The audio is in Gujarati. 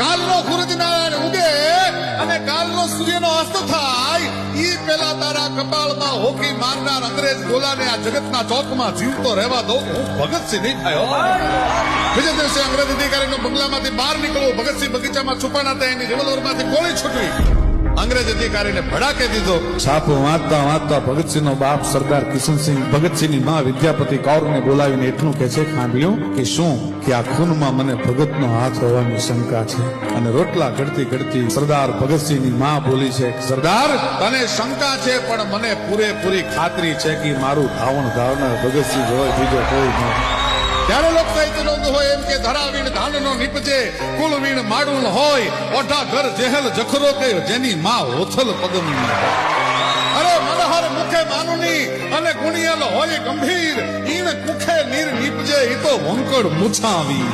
કાલનો સૂરજ નારાયણ ઉગે અને કાલનો સૂર્યનો અસ્ત થાય, ઈ પેલા તારા કપાળમાં હોકી મારનાર અંગ્રેજ ગોલાને આ જગતના ચોકમાં જીવતો રહેવા દો. હું ભગતસિંહ નહીં થયો બીજા દિવસે અંગ્રેજ અધિકારીનો બંગલામાંથી બહાર નીકળવું, ભગતસિંહ બગીચામાં છુપાણા હતા એની રિવોલ્વરમાંથી ગોળી છૂટવી. અંગ્રેજ અધિકારીને ભડાકે દીધો. છાપો વાંચતા વાંચતા ભગતસિંહનો બાપ સરદાર કિશનસિંહ ભગતસિંહની માં વિદ્યાપતિ કૌરને બોલાવીને એટલું કે છે ખાંભ્યું કે શું? કે આ ખૂનમાં મને ભગતનો હાથ હોવાની શંકા છે. અને રોટલા ઘડતી ઘડતી સરદાર ભગતસિંહની માં બોલી છે, સરદાર, તને શંકા છે, પણ મને પૂરેપૂરી ખાતરી છે કે મારું ધાવણ ધાવનાર ભગતસિંહ હોય બીજો કોઈ નહીં ત્યારે લોક સાહિત્ય હોય એમ કે ધરાવીણ ધાનનો નીપજે કુલ વીણ માડું હોય ઓઢા ઘર જેહલ જખરો કે જેની માં ઓથલ પદમ અરે મનહર મુખે માનુની અને ગુણિયલ હોય ગંભીર, ઈણ કુખે નીર નીપજે, ઈ તો વંકડ મુછાવી.